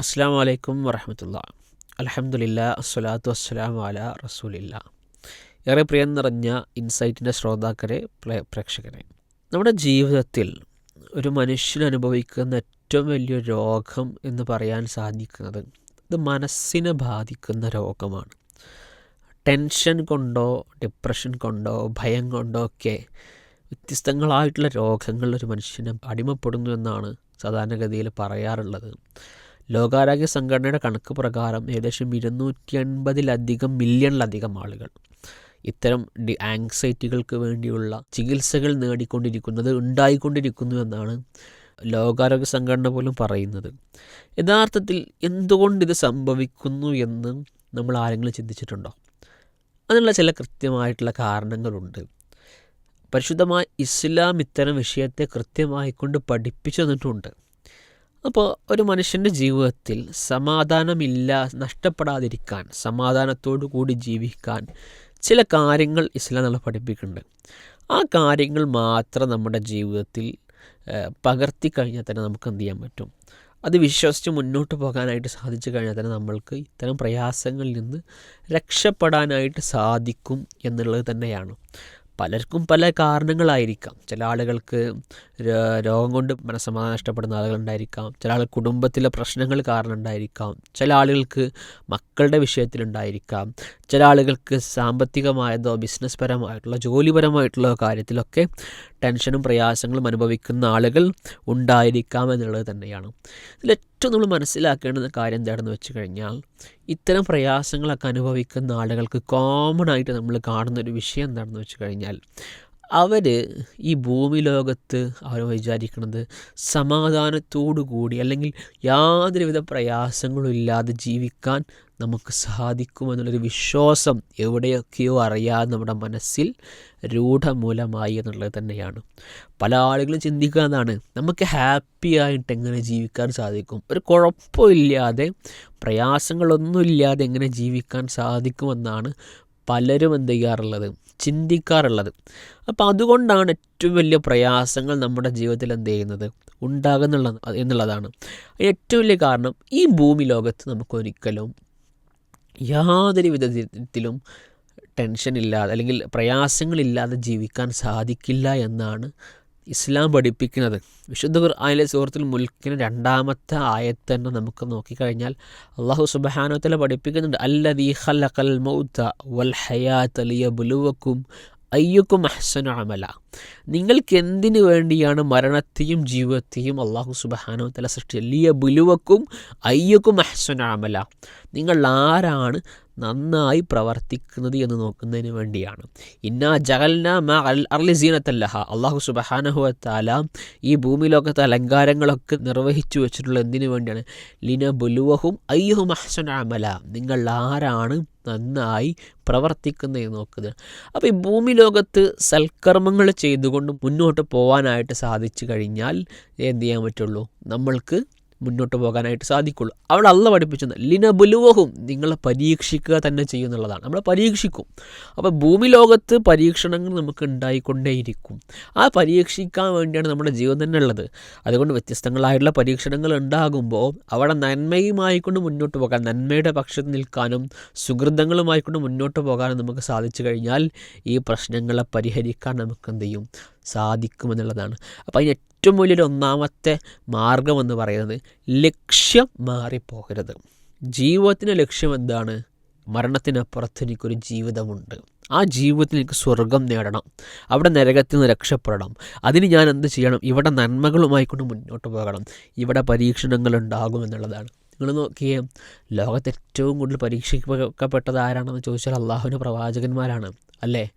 അസ്സാം വലൈക്കും വറഹമത്തുള്ള. അലഹമുല്ല അസ്സലാത്തു വസ്സലാമു അല റസൂലില്ല. ഏറെ പ്രിയം നിറഞ്ഞ ഇൻസൈറ്റിന്റെ ശ്രോതാക്കളെ പ്രേക്ഷകരെ. നമ്മുടെ ജീവിതത്തിൽ ഒരു മനുഷ്യൻ അനുഭവിക്കുന്ന ഏറ്റവും വലിയ രോഗം എന്ന് പറയാൻ സാധിക്കുന്നത് ഇത് മനസ്സിനെ ബാധിക്കുന്ന രോഗമാണ്. ടെൻഷൻ കൊണ്ടോ ഡിപ്രഷൻ കൊണ്ടോ ഭയം കൊണ്ടോ ഒക്കെ വ്യത്യസ്തങ്ങളായിട്ടുള്ള രോഗങ്ങൾ ഒരു മനുഷ്യനെ അടിമപ്പെടുന്നു എന്നാണ് സാധാരണഗതിയിൽ പറയാറുള്ളത്. ലോകാരോഗ്യ സംഘടനയുടെ കണക്ക് പ്രകാരം ഏകദേശം ഇരുന്നൂറ്റി അൻപതിലധികം മില്യണിലധികം ആളുകൾ. ഇത്തരം ഡി ആങ്സൈറ്റികൾക്ക് വേണ്ടിയുള്ള ചികിത്സകൾ നേടിക്കൊണ്ടിരിക്കുന്നത് ഉണ്ടായിക്കൊണ്ടിരിക്കുന്നു എന്നാണ് ലോകാരോഗ്യ സംഘടന പോലും പറയുന്നത്. യഥാർത്ഥത്തിൽ എന്തുകൊണ്ട് ഇത് സംഭവിക്കുന്നു എന്ന് നമ്മൾ ആരെങ്കിലും ചിന്തിച്ചിട്ടുണ്ടോ? അതിനുള്ള ചില കൃത്യമായിട്ടുള്ള കാരണങ്ങളുണ്ട്. പരിശുദ്ധമായ ഇസ്ലാം ഇത്തരം വിഷയത്തെ കൃത്യമായിക്കൊണ്ട് പഠിപ്പിച്ചു തന്നിട്ടുണ്ട്. അപ്പോൾ ഒരു മനുഷ്യന്റെ ജീവിതത്തിൽ സമാധാനമില്ല നഷ്ടപ്പെടാതിരിക്കാൻ സമാധാനത്തോടു കൂടി ജീവിക്കാൻ ചില കാര്യങ്ങൾ ഇസ്ലാം നമ്മളെ പഠിപ്പിക്കുന്നുണ്ട്. ആ കാര്യങ്ങൾ മാത്രം നമ്മുടെ ജീവിതത്തിൽ പകർത്തി കഴിഞ്ഞാൽ തന്നെ നമുക്ക് എന്ത് ചെയ്യാൻ പറ്റും? അത് വിശ്വസിച്ച് മുന്നോട്ട് പോകാനായിട്ട് സാധിച്ചു കഴിഞ്ഞാൽ തന്നെ നമ്മൾക്ക് ഇത്തരം പ്രയാസങ്ങളിൽ നിന്ന് രക്ഷപ്പെടാനായിട്ട് സാധിക്കും എന്നുള്ളത് തന്നെയാണ്. പലർക്കും പല കാരണങ്ങളായിരിക്കാം. ചില ആളുകൾക്ക് രോഗം കൊണ്ട് മനസ്സമാധാനം നഷ്ടപ്പെടുന്ന ആളുകളുണ്ടായിരിക്കാം. ചില ആൾ കുടുംബത്തിലെ പ്രശ്നങ്ങൾ കാരണം ഉണ്ടായിരിക്കാം ചില ആളുകൾക്ക് മക്കളുടെ വിഷയത്തിലുണ്ടായിരിക്കാം. ചില ആളുകൾക്ക് സാമ്പത്തികമായതോ ബിസിനസ് പരമായിട്ടുള്ള ജോലിപരമായിട്ടുള്ള കാര്യത്തിലൊക്കെ ടെൻഷനും പ്രയാസങ്ങളും അനുഭവിക്കുന്ന ആളുകൾ ഉണ്ടായിരിക്കാം എന്നുള്ളത് തന്നെയാണ്. ഇതിൽ ഏറ്റവും നമ്മൾ മനസ്സിലാക്കേണ്ടുന്ന കാര്യം എന്താണെന്ന് വെച്ച് കഴിഞ്ഞാൽ ഇത്തരം പ്രയാസങ്ങളൊക്കെ അനുഭവിക്കുന്ന ആളുകൾക്ക് കോമൺ ആയിട്ട് നമ്മൾ കാണുന്ന ഒരു വിഷയം എന്താണെന്ന് വെച്ച് കഴിഞ്ഞാൽ അവർ ഈ ഭൂമി ലോകത്ത് അവർ വിചാരിക്കുന്നത് സമാധാനത്തോടു കൂടി അല്ലെങ്കിൽ യാതൊരുവിധ പ്രയാസങ്ങളും ഇല്ലാതെ ജീവിക്കാൻ നമുക്ക് സാധിക്കുമെന്നുള്ളൊരു വിശ്വാസം എവിടെയൊക്കെയോ അറിയാതെ നമ്മുടെ മനസ്സിൽ രൂഢമൂലമായി എന്നുള്ളത് തന്നെയാണ്. പല ആളുകളും ചിന്തിക്കുന്നതാണ് നമുക്ക് ഹാപ്പി ആയിട്ട് എങ്ങനെ ജീവിക്കാൻ സാധിക്കും? ഒരു കുഴപ്പമില്ലാതെ പ്രയാസങ്ങളൊന്നുമില്ലാതെ എങ്ങനെ ജീവിക്കാൻ സാധിക്കുമെന്നാണ് പലരും എന്ത് ചെയ്യാറുള്ളത്? ചിന്തിക്കാറുള്ളത്. അപ്പോൾ അതുകൊണ്ടാണ് ഏറ്റവും വലിയ പ്രയാസങ്ങൾ നമ്മുടെ ജീവിതത്തിൽ എന്ത് ചെയ്യുന്നത്? ഉണ്ടാകുന്നുള്ള എന്നുള്ളതാണ്. ഏറ്റവും വലിയ കാരണം ഈ ഭൂമി ലോകത്ത് നമുക്കൊരിക്കലും യാതൊരു വിധത്തിലും ടെൻഷൻ ഇല്ലാതെ അല്ലെങ്കിൽ പ്രയാസങ്ങളില്ലാതെ ജീവിക്കാൻ സാധിക്കില്ല എന്നാണ് ഇസ്ലാം പഠിപ്പിക്കുന്നത്. വിശുദ്ധ ഖുർആനിലെ സുഹൃത്തിൽ മുൽക്കിന് രണ്ടാമത്തെ ആയത്ത് തന്നെ നമുക്ക് നോക്കിക്കഴിഞ്ഞാൽ അള്ളാഹു സുബഹാനോത്തല പഠിപ്പിക്കുന്നുണ്ട് അല്ലദീ ഖലഖൽ മൗത്ത വൽ ഹയാത ലിയബ്ലുവക്കും അയ്യുക്കും അഹ്സനു അമല. നിങ്ങൾക്ക് എന്തിനു വേണ്ടിയാണ് മരണത്തെയും ജീവിതത്തെയും അള്ളാഹു സുബഹാനോ തല സൃഷ്ടിച്ചത്? ലിയ ബുലുവക്കും അയ്യക്കും അഹ്സനു അമല. നിങ്ങൾ ആരാണ് നന്നായി പ്രവർത്തിക്കുന്നത് എന്ന് നോക്കുന്നതിന് വേണ്ടിയാണ്. ഇന്ന ജഗൽന മ അൽ അർലിസീനത്തല്ലഹ അള്ളാഹു സുബഹാനഹുവത്താല ഈ ഭൂമി ലോകത്തെ അലങ്കാരങ്ങളൊക്കെ നിർവഹിച്ചു വെച്ചിട്ടുള്ള എന്തിനു വേണ്ടിയാണ്? ലിന ബുലുവഹും അയ്യഹും അഹ്സൻ അമല. നിങ്ങൾ ആരാണ് നന്നായി പ്രവർത്തിക്കുന്നത് നോക്കുക അപ്പോൾ ഈ ഭൂമി ലോകത്ത് സൽക്കർമ്മങ്ങൾ ചെയ്തുകൊണ്ട് മുന്നോട്ട് പോകാനായിട്ട് സാധിച്ചു കഴിഞ്ഞാൽ എന്ത് ചെയ്യാൻ പറ്റുള്ളൂ? നമ്മൾക്ക് മുന്നോട്ട് പോകാനായിട്ട് സാധിക്കുള്ളൂ. അവിടെ അല്ല പഠിപ്പിച്ചത് ലിനബുലുവഹും നിങ്ങളെ പരീക്ഷിക്കുക തന്നെ ചെയ്യുന്നുള്ളതാണ്. നമ്മളെ പരീക്ഷിക്കും. അപ്പോൾ ഭൂമി ലോകത്ത് പരീക്ഷണങ്ങൾ നമുക്ക് ഉണ്ടായിക്കൊണ്ടേയിരിക്കും. ആ പരീക്ഷിക്കാൻ വേണ്ടിയാണ് നമ്മുടെ ജീവിതം തന്നെ ഉള്ളത്. അതുകൊണ്ട് വ്യത്യസ്തങ്ങളായിട്ടുള്ള പരീക്ഷണങ്ങൾ ഉണ്ടാകുമ്പോൾ അവിടെ നന്മയുമായിക്കൊണ്ട് മുന്നോട്ട് പോകാൻ നന്മയുടെ പക്ഷത്ത് നിൽക്കാനും സുഹൃതങ്ങളുമായിക്കൊണ്ട് മുന്നോട്ട് പോകാനും നമുക്ക് സാധിച്ചു കഴിഞ്ഞാൽ ഈ പ്രശ്നങ്ങളെ പരിഹരിക്കാൻ നമുക്ക് എന്ത് ചെയ്യും? സാധിക്കുമെന്നുള്ളതാണ് അപ്പോൾ അതിന് ഏറ്റവും വലിയൊരു ഒന്നാമത്തെ മാർഗമെന്ന് പറയുന്നത് ലക്ഷ്യം മാറിപ്പോകരുത്. ജീവിതത്തിന്റെ ലക്ഷ്യം എന്താണ്? മരണത്തിനപ്പുറത്ത് എനിക്കൊരു ജീവിതമുണ്ട്. ആ ജീവിതത്തിൽ എനിക്ക് സ്വർഗം നേടണം. അവിടെ നരകത്തിൽ നിന്ന് രക്ഷപ്പെടണം. അതിന് ഞാൻ എന്ത് ചെയ്യണം? ഇവിടെ നന്മകളുമായി കൊണ്ട് മുന്നോട്ട് പോകണം. ഇവിടെ പരീക്ഷണങ്ങൾ ഉണ്ടാകും എന്നുള്ളതാണ്. നിങ്ങൾ നോക്കിയേ ലോകത്ത് ഏറ്റവും കൂടുതൽ പരീക്ഷിക്കപ്പെട്ടത് ആരാണെന്ന് ചോദിച്ചാൽ അള്ളാഹുവിന്റെ പ്രവാചകന്മാരാണ്. അല്ലേ?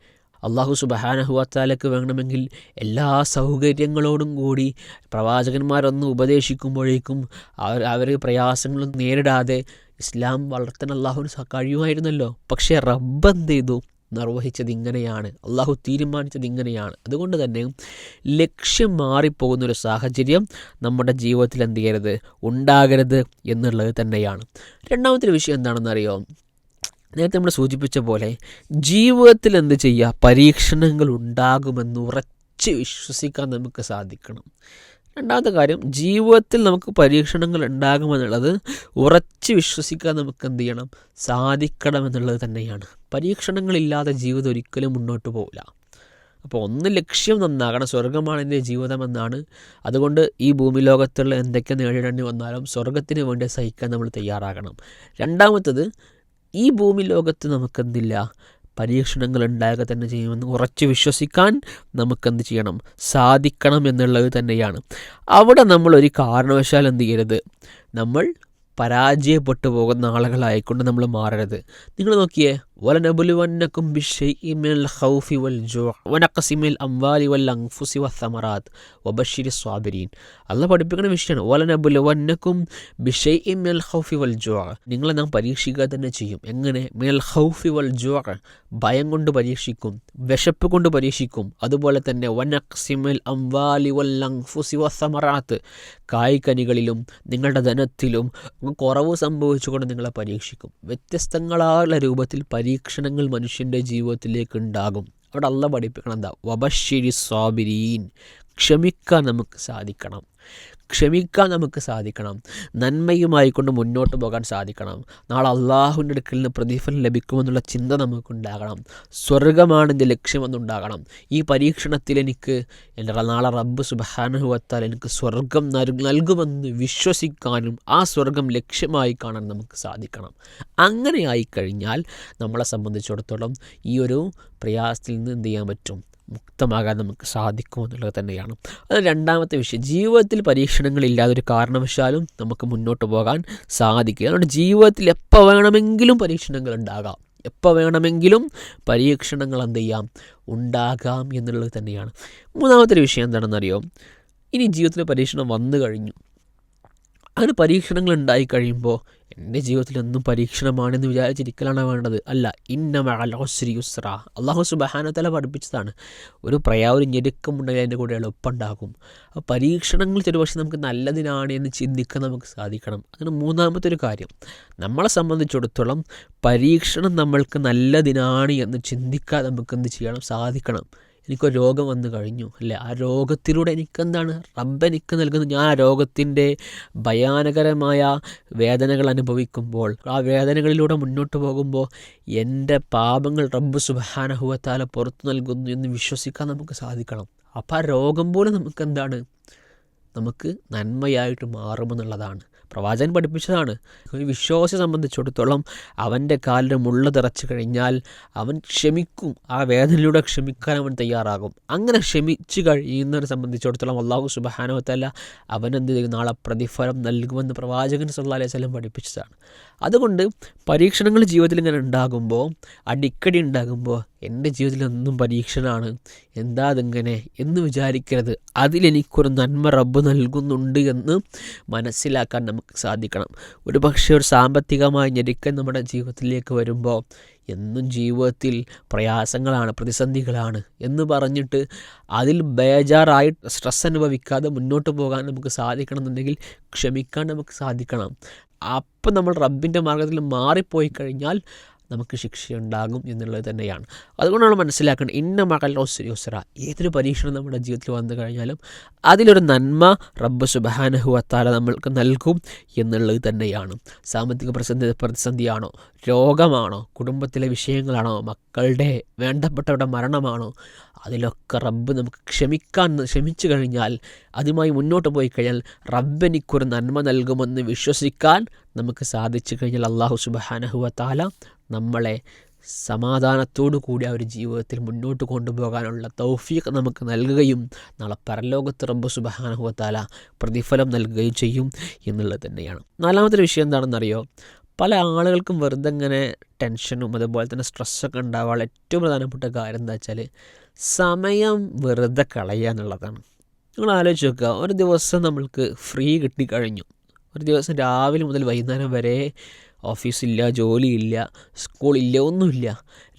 അള്ളാഹു സുബഹാനഹുവത്താലക്ക് വേണമെങ്കിൽ എല്ലാ സൗകര്യങ്ങളോടും കൂടി പ്രവാചകന്മാരൊന്ന് ഉപദേശിക്കുമ്പോഴേക്കും അവർ അവർ പ്രയാസങ്ങളൊന്നും നേരിടാതെ ഇസ്ലാം വളർത്താൻ അള്ളാഹുവിന് കഴിയുമായിരുന്നല്ലോ. പക്ഷേ റബ്ബ് എന്ത് ചെയ്തു? നിർവഹിച്ചത് ഇങ്ങനെയാണ്. അള്ളാഹു തീരുമാനിച്ചത് ഇങ്ങനെയാണ്. അതുകൊണ്ട് തന്നെ ലക്ഷ്യം മാറിപ്പോകുന്ന ഒരു സാഹചര്യം നമ്മുടെ ജീവിതത്തിൽ എന്ത് ചെയ്യരുത്? ഉണ്ടാകരുത് എന്നുള്ളത് തന്നെയാണ്. രണ്ടാമത്തെ വിഷയം എന്താണെന്ന് അറിയോ നേരത്തെ നമ്മൾ സൂചിപ്പിച്ച പോലെ ജീവിതത്തിൽ എന്ത് ചെയ്യുക? പരീക്ഷണങ്ങൾ ഉണ്ടാകുമെന്ന് ഉറച്ച് വിശ്വസിക്കാൻ നമുക്ക് സാധിക്കണം. രണ്ടാമത്തെ കാര്യം ജീവിതത്തിൽ നമുക്ക് പരീക്ഷണങ്ങൾ ഉണ്ടാകുമെന്നുള്ളത് ഉറച്ച് വിശ്വസിക്കാൻ നമുക്ക് എന്ത് ചെയ്യണം? സാധിക്കണം എന്നുള്ളത് തന്നെയാണ്. പരീക്ഷണങ്ങളില്ലാതെ ജീവിതം ഒരിക്കലും മുന്നോട്ട് പോകില്ല അപ്പോൾ ഒന്ന് ലക്ഷ്യം നന്നാകണം. സ്വർഗമാണ് എന്റെ ജീവിതമെന്നാണ് അതുകൊണ്ട് ഈ ഭൂമി ലോകത്തുള്ള എന്തൊക്കെ നേരിടേണ്ടി വന്നാലും സ്വർഗത്തിന് വേണ്ടി സഹിക്കാൻ നമ്മൾ തയ്യാറാകണം. രണ്ടാമത്തത് ഈ ഭൂമി ലോകത്ത് നമുക്കെന്തില്ല? പരീക്ഷണങ്ങൾ ഉണ്ടാകുക തന്നെ ചെയ്യുമെന്ന് ഉറച്ചു വിശ്വസിക്കാൻ നമുക്കെന്ത് ചെയ്യണം? സാധിക്കണം എന്നുള്ളത് തന്നെയാണ്. അവിടെ നമ്മൾ ഒരു കാരണവശാൽ എന്ത് ചെയ്യരുത്? നമ്മൾ പരാജയപ്പെട്ടു പോകുന്ന ആളുകളായിക്കൊണ്ട് നമ്മൾ മാറരുത്. നിങ്ങൾ നോക്കിയേ വലനബുലുവന്നക്കും ബിഷൈഇമിൽ ഖൗഫി വൽ ജൂ വനഖസിമിൽ അംവാലി വൽ അൻഫുസി വസ്സമറാത്ത് വബഷിരി സ്വാബിരീൻ അല്ല പഠിപ്പിക്കുന്ന വിഷയമാണ്. വലനബുലുവന്നക്കും ബിഷൈഇമിൽ ഖൗഫി വൽ ജുഅ നിങ്ങളെ നാം പരീക്ഷിക്കുക തന്നെ ചെയ്യും. എങ്ങനെ? മിൽ ഖൗഫി വൽ ജുഅ ഭയം കൊണ്ട് പരീക്ഷിക്കും. വിശപ്പ് കൊണ്ട് പരീക്ഷിക്കും. അതുപോലെ തന്നെ വനഖസിമിൽ അംവാലി വൽ അൻഫുസി വസമറാത്ത് കായ്ക്കനികളിലും നിങ്ങളുടെ ധനത്തിലും കുറവ് സംഭവിച്ചുകൊണ്ട് നിങ്ങളെ പരീക്ഷിക്കും. വ്യത്യസ്തങ്ങളായുള്ള രൂപത്തിൽ പരീക്ഷണങ്ങൾ മനുഷ്യന്റെ ജീവിതത്തിലേക്ക് ഉണ്ടാകും അവിടെ അല്ല പഠിപ്പിക്കണം എന്താ വബശ്ശേരി സ്വാബിരീൻ. ക്ഷമിക്കാൻ നമുക്ക് സാധിക്കണം. ക്ഷമിക്കാൻ നമുക്ക് സാധിക്കണം. നന്മയുമായി കൊണ്ട് മുന്നോട്ട് പോകാൻ സാധിക്കണം. നാളെ അള്ളാഹുവിന്റെ അടുക്കൽ നിന്ന് പ്രതിഫലം ലഭിക്കുമെന്നുള്ള ചിന്ത നമുക്കുണ്ടാകണം. സ്വർഗമാണ് എന്റെ ലക്ഷ്യമെന്നുണ്ടാകണം. ഈ പരീക്ഷണത്തിൽ എനിക്ക് എന്റെ നാളെ റബ്ബ് സുബഹാനുഭവത്താൽ എനിക്ക് സ്വർഗം നൽകുമെന്ന് വിശ്വസിക്കാനും ആ സ്വർഗം ലക്ഷ്യമായി കാണാൻ നമുക്ക് സാധിക്കണം. അങ്ങനെ ആയിക്കഴിഞ്ഞാൽ നമ്മളെ സംബന്ധിച്ചിടത്തോളം ഈ ഒരു പ്രയാസത്തിൽ നിന്ന് എന്ത് ചെയ്യാൻ പറ്റും? മുക്തമാകാൻ നമുക്ക് സാധിക്കും എന്നുള്ളത് തന്നെയാണ്. അത് രണ്ടാമത്തെ വിഷയം. ജീവിതത്തിൽ പരീക്ഷണങ്ങളില്ലാതെ ഒരു കാരണവശാലും നമുക്ക് മുന്നോട്ട് പോകാൻ സാധിക്കുക അതുകൊണ്ട് ജീവിതത്തിൽ എപ്പോൾ വേണമെങ്കിലും പരീക്ഷണങ്ങൾ ഉണ്ടാകാം. എപ്പോൾ വേണമെങ്കിലും പരീക്ഷണങ്ങൾ എന്ത് ചെയ്യാം? ഉണ്ടാകാം എന്നുള്ളത് തന്നെയാണ്. മൂന്നാമത്തെ ഒരു വിഷയം എന്താണെന്നറിയോ? ഇനി ജീവിതത്തിൽ പരീക്ഷണം വന്നു കഴിഞ്ഞു. അങ്ങനെ പരീക്ഷണങ്ങൾ ഉണ്ടായി കഴിയുമ്പോൾ എന്റെ ജീവിതത്തിൽ എന്നും പരീക്ഷണമാണെന്ന് വിചാരിച്ചിരിക്കലാണ് വേണ്ടത്. അല്ല ഇന്ന മഅലോശ്രീ യുസ്ര അള്ളാഹു സുബഹാനത്തല പഠിപ്പിച്ചതാണ്. ഒരു പ്രയാ ഒരു ഞെരുക്കമുണ്ടെങ്കിൽ അതിന്റെ കൂടെ എളുപ്പമുണ്ടാകും അപ്പോൾ പരീക്ഷണങ്ങൾ ചില പക്ഷേ നമുക്ക് നല്ലതിനാണ് എന്ന് ചിന്തിക്കാൻ നമുക്ക് സാധിക്കണം. അതിന് മൂന്നാമത്തെ ഒരു കാര്യം. നമ്മളെ സംബന്ധിച്ചിടത്തോളം പരീക്ഷണം നമ്മൾക്ക് നല്ലതിനാണ് എന്ന് ചിന്തിക്കാൻ നമുക്ക് എന്ത് ചെയ്യണം? സാധിക്കണം. എനിക്കൊരു രോഗം വന്നു കഴിഞ്ഞു അല്ലേ? ആ രോഗത്തിലൂടെ എനിക്കെന്താണ്? റബ്ബ് എനിക്ക് നൽകുന്നത് ഞാൻ ആ രോഗത്തിന്റെ ഭയാനകരമായ വേദനകൾ അനുഭവിക്കുമ്പോൾ ആ വേദനകളിലൂടെ മുന്നോട്ട് പോകുമ്പോൾ എന്റെ പാപങ്ങൾ റബ്ബ് സുബാനഹുവത്താല പുറത്തു നൽകുന്നു എന്ന് വിശ്വസിക്കാൻ നമുക്ക് സാധിക്കണം. അപ്പോൾ ആ രോഗം പോലും നമുക്കെന്താണ്? നമുക്ക് നന്മയായിട്ട് മാറുമെന്നുള്ളതാണ്. പ്രവാചകൻ പഠിപ്പിച്ചതാണ്. ഒരു വിശ്വാസിയെ സംബന്ധിച്ചിടത്തോളം അവന്റെ കാലിന് മുള്ള തിറച്ചു കഴിഞ്ഞാൽ അവൻ ക്ഷമിക്കും. ആ വേദനയിലൂടെ ക്ഷമിക്കാൻ അവൻ തയ്യാറാകും. അങ്ങനെ ക്ഷമിച്ചു കഴിയുന്നവരെ സംബന്ധിച്ചിടത്തോളം അള്ളാഹു സുബഹാനവത്തല്ല അവൻ എന്ത് ചെയ്യും നാളെ പ്രതിഫലം നൽകുമെന്ന് പ്രവാചകൻ സല്ലാ അലൈഹി സ്വലം പഠിപ്പിച്ചതാണ്. അതുകൊണ്ട് പരീക്ഷണങ്ങൾ ജീവിതത്തിൽ ഇങ്ങനെ ഉണ്ടാകുമ്പോൾ അടിക്കടി ഉണ്ടാകുമ്പോൾ എന്റെ ജീവിതത്തിൽ എന്നും പരീക്ഷണമാണ് എന്താ അതിങ്ങനെ എന്ന് വിചാരിക്കരുത്. അതിലെനിക്കൊരു നന്മ റബ്ബ് നൽകുന്നുണ്ട് എന്ന് മനസ്സിലാക്കാൻ സാധിക്കണം. ഒരു പക്ഷേ ഒരു സാമ്പത്തികമായ ഞെരുക്കം നമ്മുടെ ജീവിതത്തിലേക്ക് വരുമ്പോൾ എന്നും ജീവിതത്തിൽ പ്രയാസങ്ങളാണ് പ്രതിസന്ധികളാണ് എന്ന് പറഞ്ഞിട്ട് അതിൽ ബേജാറായി സ്ട്രെസ് അനുഭവിക്കാതെ മുന്നോട്ട് പോകാൻ നമുക്ക് സാധിക്കണം എന്നുണ്ടെങ്കിൽ ക്ഷമിക്കാൻ നമുക്ക് സാധിക്കണം. അപ്പം നമ്മൾ റബ്ബിന്റെ മാർഗത്തിൽ മാറിപ്പോയി കഴിഞ്ഞാൽ നമുക്ക് ശിക്ഷയുണ്ടാകും എന്നുള്ളത് തന്നെയാണ്. അതുകൊണ്ടാണ് മനസ്സിലാക്കേണ്ടത് ഇന്ന മകൾ ഒസ്ര ഏതൊരു പരീക്ഷണം നമ്മുടെ ജീവിതത്തിൽ വന്നു കഴിഞ്ഞാലും അതിലൊരു നന്മ റബ്ബ് സുബഹാനഹുവത്താല നമ്മൾക്ക് നൽകും എന്നുള്ളത് തന്നെയാണ്. സാമ്പത്തിക പ്രതിസന്ധി പ്രതിസന്ധിയാണോ? രോഗമാണോ? കുടുംബത്തിലെ വിഷയങ്ങളാണോ? മക്കളുടെ വേണ്ടപ്പെട്ടവരുടെ മരണമാണോ? അതിലൊക്കെ റബ്ബ് നമുക്ക് ക്ഷമിക്കാൻ ക്ഷമിച്ചു കഴിഞ്ഞാൽ അതുമായി മുന്നോട്ട് പോയി കഴിഞ്ഞാൽ റബ്ബ് എനിക്കൊരു നന്മ നൽകുമെന്ന് വിശ്വസിക്കാൻ നമുക്ക് സാധിച്ചു കഴിഞ്ഞാൽ അള്ളാഹു സുബഹാനഹുവത്താല നമ്മളെ സമാധാനത്തോടു കൂടി ആ ഒരു ജീവിതത്തിൽ മുന്നോട്ട് കൊണ്ടുപോകാനുള്ള തൗഫീഖ് നമുക്ക് നൽകുകയും നാളെ പരലോകത്ത് റബ്ബ് സുബഹാനഹുവത്താല പ്രതിഫലം നൽകുകയും ചെയ്യും എന്നുള്ളത് തന്നെയാണ്. നാലാമത്തെ വിഷയം എന്താണെന്നറിയോ? പല ആളുകൾക്കും വെറുതെ ഇങ്ങനെ ടെൻഷനും അതുപോലെ തന്നെ സ്ട്രെസ്സൊക്കെ ഉണ്ടാവാനുള്ള ഏറ്റവും പ്രധാനപ്പെട്ട കാര്യം എന്താ വെച്ചാൽ സമയം വെറുതെ കളയുക എന്നുള്ളതാണ്. നിങ്ങൾ ആലോചിച്ച് നോക്കുക ഒരു ദിവസം നമ്മൾക്ക് ഫ്രീ കിട്ടിക്കഴിഞ്ഞു. ഒരു ദിവസം രാവിലെ മുതൽ വൈകുന്നേരം വരെ ഓഫീസില്ല ജോലിയില്ല സ്കൂളില്ല ഒന്നുമില്ല.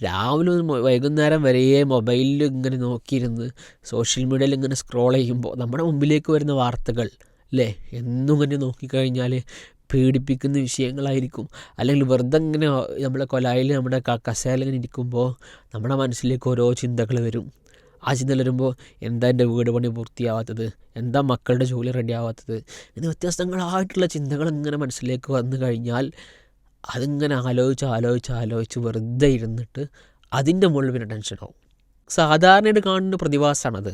രാവിലെ വൈകുന്നേരം വരെ മൊബൈലിൽ ഇങ്ങനെ നോക്കിയിരുന്ന് സോഷ്യൽ മീഡിയയിൽ ഇങ്ങനെ സ്ക്രോൾ ചെയ്യുമ്പോൾ നമ്മുടെ മുമ്പിലേക്ക് വരുന്ന വാർത്തകൾ അല്ലേ എന്നും ഇങ്ങനെ നോക്കിക്കഴിഞ്ഞാൽ പേടിപ്പിക്കുന്ന വിഷയങ്ങളായിരിക്കും. അല്ലെങ്കിൽ വെറുതെ ഇങ്ങനെ നമ്മുടെ കൊലായിൽ നമ്മുടെ കസേലങ്ങനെ ഇരിക്കുമ്പോൾ നമ്മുടെ മനസ്സിലേക്ക് ഓരോ ചിന്തകൾ വരും. ആ ചിന്തകൾ വരുമ്പോൾ എന്താ എന്റെ വീട് പണി പൂർത്തിയാവാത്തത്? എന്താ മക്കളുടെ ജോലി റെഡി ആവാത്തത് വ്യത്യസ്തങ്ങളായിട്ടുള്ള ചിന്തകൾ ഇങ്ങനെ മനസ്സിലേക്ക് വന്നു കഴിഞ്ഞാൽ അതിങ്ങനെ ആലോചിച്ച് ആലോചിച്ച് ആലോചിച്ച് വെറുതെ ഇരുന്നിട്ട് അതിന്റെ മുകളിൽ പിന്നെ ടെൻഷനാവും സാധാരണയായിട്ട് കാണുന്ന പ്രതിഭാസമാണത്.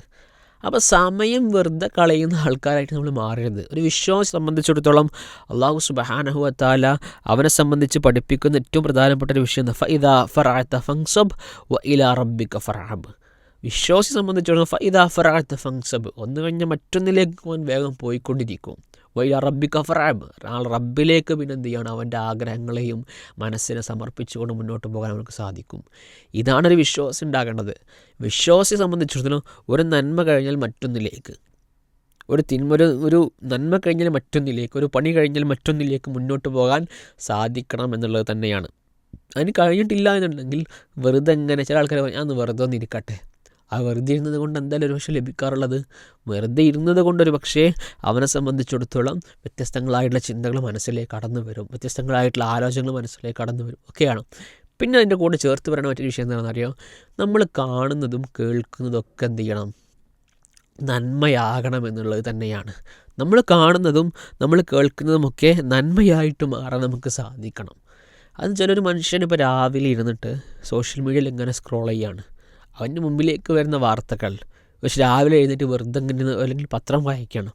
അപ്പോൾ സമയം വെറുതെ കളയുന്ന ആൾക്കാരായിട്ട് നമ്മൾ മാറരുത്. ഒരു വിശ്വാസം സംബന്ധിച്ചിടത്തോളം അള്ളാഹു സുബഹാനഹുവത്താല അവനെ സംബന്ധിച്ച് പഠിപ്പിക്കുന്ന ഏറ്റവും പ്രധാനപ്പെട്ട ഒരു വിഷയം ഫങ്സബ് വ ഫറാബ് വിശ്വാസി സംബന്ധിച്ചിടത്തോളം ഫൈദ ഫറാത്ത ഫങ്സബ് ഒന്ന് കഴിഞ്ഞാൽ മറ്റൊന്നിലേക്ക് അവൻ വേഗം പോയിക്കൊണ്ടിരിക്കും. വൈ റബ്ബി കഫറാബ് ആൾ റബ്ബിലേക്ക് പിന്നെ എന്ത് ചെയ്യണം അവന്റെ ആഗ്രഹങ്ങളെയും മനസ്സിനെ സമർപ്പിച്ചുകൊണ്ട് മുന്നോട്ട് പോകാൻ അവർക്ക് സാധിക്കും. ഇതാണൊരു വിശ്വാസം ഉണ്ടാകേണ്ടത്. വിശ്വാസിയെ സംബന്ധിച്ചിടത്തോളം ഒരു നന്മ കഴിഞ്ഞാൽ മറ്റൊന്നിലേക്ക്. ഒരു തിന്മ ഒരു ഒരു നന്മ കഴിഞ്ഞാൽ മറ്റൊന്നിലേക്ക്. ഒരു പണി കഴിഞ്ഞാൽ മറ്റൊന്നിലേക്ക് മുന്നോട്ട് പോകാൻ സാധിക്കണം എന്നുള്ളത് തന്നെയാണ്. അതിന് കഴിഞ്ഞിട്ടില്ല എന്നുണ്ടെങ്കിൽ വെറുതെ എങ്ങനെ ചില ആൾക്കാർ ഞാൻ വെറുതെ ഒന്ന് ഇരിക്കട്ടെ. ആ വെറുതെ ഇരുന്നത് കൊണ്ട് എന്തായാലും ഒരു പക്ഷേ ലഭിക്കാറുള്ളത്? വെറുതെ ഇരുന്നത് കൊണ്ടൊരു പക്ഷേ അവനെ സംബന്ധിച്ചിടത്തോളം വ്യത്യസ്തങ്ങളായിട്ടുള്ള ചിന്തകൾ മനസ്സിലേക്ക് കടന്നു വരും. വ്യത്യസ്തങ്ങളായിട്ടുള്ള ആലോചനകൾ മനസ്സിലേക്ക് കടന്നു വരും. ഒക്കെയാണ്. പിന്നെ അതിന്റെ കൂടെ ചേർത്ത് പറയുന്ന മറ്റൊരു വിഷയം എന്താണെന്ന് അറിയാം നമ്മൾ കാണുന്നതും കേൾക്കുന്നതും ഒക്കെ എന്ത് ചെയ്യണം? നന്മയാകണം എന്നുള്ളത് തന്നെയാണ്. നമ്മൾ കാണുന്നതും നമ്മൾ കേൾക്കുന്നതുമൊക്കെ നന്മയായിട്ട് മാറാൻ നമുക്ക് സാധിക്കണം. അത് ചിലൊരു മനുഷ്യൻ ഇപ്പോൾ രാവിലെ ഇരുന്നിട്ട് സോഷ്യൽ മീഡിയയിൽ ഇങ്ങനെ സ്ക്രോൾ ചെയ്യാണ്. അവന്റെ മുമ്പിലേക്ക് വരുന്ന വാർത്തകൾ. പക്ഷെ രാവിലെ എഴുന്നേറ്റ് വെറുതെ അല്ലെങ്കിൽ പത്രം വായിക്കുകയാണ്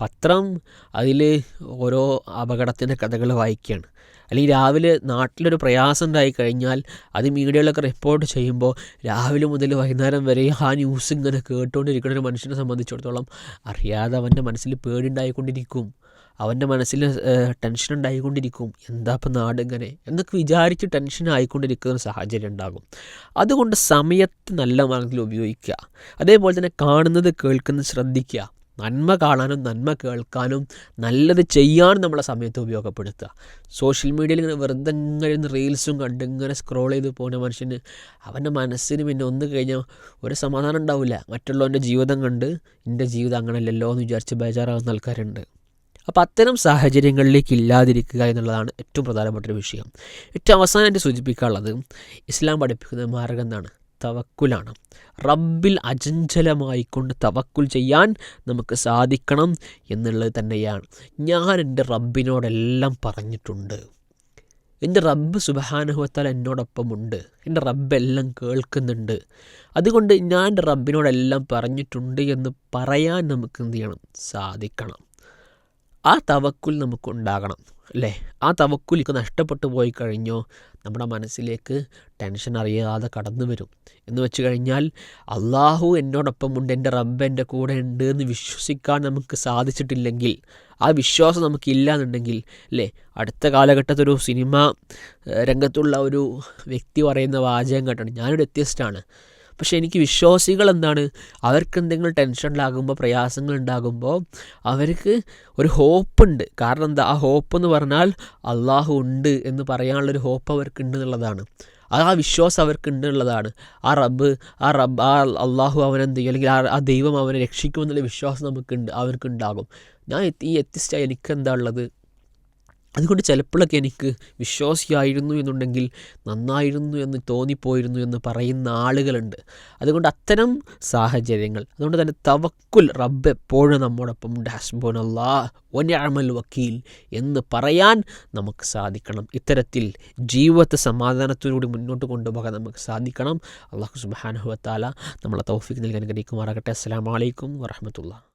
പത്രം അതിൽ ഓരോ അപകടത്തിന്റെ കഥകൾ വായിക്കുകയാണ്. അല്ലെങ്കിൽ രാവിലെ നാട്ടിലൊരു പ്രയാസം ഉണ്ടായി കഴിഞ്ഞാൽ അത് മീഡിയകളൊക്കെ റിപ്പോർട്ട് ചെയ്യുമ്പോൾ രാവിലെ മുതൽ വൈകുന്നേരം വരെ ആ ന്യൂസ് ഇങ്ങനെ കേട്ടുകൊണ്ടിരിക്കുന്ന ഒരു മനുഷ്യനെ സംബന്ധിച്ചിടത്തോളം അറിയാതെ അവന്റെ മനസ്സിൽ പേടിണ്ടായിക്കൊണ്ടിരിക്കും അവന്റെ മനസ്സിൽ ടെൻഷൻ ഉണ്ടായിക്കൊണ്ടിരിക്കും. എന്താ ഇപ്പം നാട് ഇങ്ങനെ? എന്നൊക്കെ വിചാരിച്ച് ടെൻഷൻ ആയിക്കൊണ്ടിരിക്കുന്ന സാഹചര്യം ഉണ്ടാകും. അതുകൊണ്ട് സമയത്ത് നല്ല മാർഗത്തിൽ ഉപയോഗിക്കുക. അതേപോലെ തന്നെ കാണുന്നത് കേൾക്കുന്നത് ശ്രദ്ധിക്കുക. നന്മ കാണാനും നന്മ കേൾക്കാനും നല്ലത് ചെയ്യാനും നമ്മളെ സമയത്ത് ഉപയോഗപ്പെടുത്തുക. സോഷ്യൽ മീഡിയയിൽ ഇങ്ങനെ വെറുതെ ഇങ്ങനെ റീൽസും കണ്ട് ഇങ്ങനെ സ്ക്രോൾ ചെയ്ത് പോകുന്ന മനുഷ്യന് അവന്റെ മനസ്സിന് പിന്നെ ഒന്ന് കഴിഞ്ഞാൽ ഒരു സമാധാനം ഉണ്ടാവില്ല. മറ്റുള്ളവന്റെ ജീവിതം കണ്ട് എന്റെ ജീവിതം അങ്ങനെയല്ലല്ലോ എന്ന് വിചാരിച്ച് ബേജാറാകുന്ന ആൾക്കാരുണ്ട്. അപ്പോൾ അത്തരം സാഹചര്യങ്ങളിലേക്ക് ഇല്ലാതിരിക്കുക എന്നുള്ളതാണ് ഏറ്റവും പ്രധാനപ്പെട്ട ഒരു വിഷയം. ഏറ്റവും അവസാനമായിട്ട് സൂചിപ്പിക്കാനുള്ളത് ഇസ്ലാം പഠിപ്പിക്കുന്ന മാർഗം എന്താണ്? തവക്കുലാണ്. റബ്ബിൽ അചഞ്ചലമായിക്കൊണ്ട് തവക്കുൽ ചെയ്യാൻ നമുക്ക് സാധിക്കണം എന്നുള്ളത് തന്നെയാണ്. ഞാൻ എന്റെ റബ്ബിനോടെല്ലാം പറഞ്ഞിട്ടുണ്ട്. എന്റെ റബ്ബ് സുബഹാനുഭവത്താൽ എന്നോടൊപ്പമുണ്ട്. എന്റെ റബ്ബെല്ലാം കേൾക്കുന്നുണ്ട്. അതുകൊണ്ട് ഞാൻ എന്റെ റബ്ബിനോടെല്ലാം പറഞ്ഞിട്ടുണ്ട് എന്ന് പറയാൻ നമുക്ക് എന്ത് ചെയ്യണം? സാധിക്കണം. ആ തവക്കുൽ നമുക്കുണ്ടാകണം അല്ലേ? ആ ഇപ്പോൾ നഷ്ടപ്പെട്ടു പോയി കഴിഞ്ഞോ? നമ്മുടെ മനസ്സിലേക്ക് ടെൻഷൻ അറിയാതെ കടന്നു വരും. എന്ന് വെച്ച് കഴിഞ്ഞാൽ അള്ളാഹു എന്നോടൊപ്പമുണ്ട് എന്റെ റബ്ബ് എന്റെ കൂടെ ഉണ്ട് എന്ന് വിശ്വസിക്കാൻ നമുക്ക് സാധിച്ചിട്ടില്ലെങ്കിൽ ആ വിശ്വാസം നമുക്കില്ല എന്നുണ്ടെങ്കിൽ അല്ലേ? അടുത്ത കാലഘട്ടത്തിൽ ഒരു സിനിമ രംഗത്തുള്ള ഒരു വ്യക്തി പറയുന്ന വാചകം കേട്ടാണ്. ഞാനൊരു വ്യത്യസ്തമാണ് പക്ഷേ എനിക്ക് വിശ്വാസികൾ എന്താണ് അവർക്ക് എന്തെങ്കിലും ടെൻഷനിലാകുമ്പോൾ പ്രയാസങ്ങൾ ഉണ്ടാകുമ്പോൾ അവർക്ക് ഒരു ഹോപ്പ് ഉണ്ട് കാരണം എന്താ? ആ ഹോപ്പ് എന്ന് പറഞ്ഞാൽ അള്ളാഹു ഉണ്ട് എന്ന് പറയാനുള്ളൊരു ഹോപ്പ് അവർക്ക് ഉണ്ട് എന്നുള്ളതാണ് ആ വിശ്വാസം അവർക്ക് ഉണ്ട് എന്നുള്ളതാണ്. ആ റബ്ബ് ആ റബ്ബ് ആ അള്ളാഹു അവനെന്ത് അല്ലെങ്കിൽ ആ ദൈവം അവനെ രക്ഷിക്കുമെന്നുള്ള വിശ്വാസം നമുക്കുണ്ട് അവർക്കുണ്ടാകും. ഞാൻ ഈ എത്തിസ്റ്റായി എനിക്കെന്താ ഉള്ളത്? അതുകൊണ്ട് ചിലപ്പോഴൊക്കെ എനിക്ക് വിശ്വാസിയായിരുന്നു എന്നുണ്ടെങ്കിൽ നന്നായിരുന്നു എന്ന് തോന്നിപ്പോയിരുന്നു എന്ന് പറയുന്ന ആളുകളുണ്ട്. അതുകൊണ്ട് അത്തരം സാഹചര്യങ്ങൾ അതുകൊണ്ട് തന്നെ തവക്കുൽ റബ്ബ് എപ്പോഴും നമ്മോടൊപ്പം ഉണ്ട്. ഹസ്ബോൻ അല്ലാ ഒനഅമൽ വക്കീൽ എന്ന് പറയാൻ നമുക്ക് സാധിക്കണം. ഇത്തരത്തിൽ ജീവിതത്തെ സമാധാനത്തോടുകൂടി മുന്നോട്ട് കൊണ്ടുപോകാൻ നമുക്ക് സാധിക്കണം. അള്ളാഹു സുബാനുഹത്താല നമ്മളെ തൗഫിക്ക് നൽകാൻ ഗ്രഹിക്കുമാറാകട്ടെ അസ്സാം വലൈക്കും വറഹമത്തുള്ള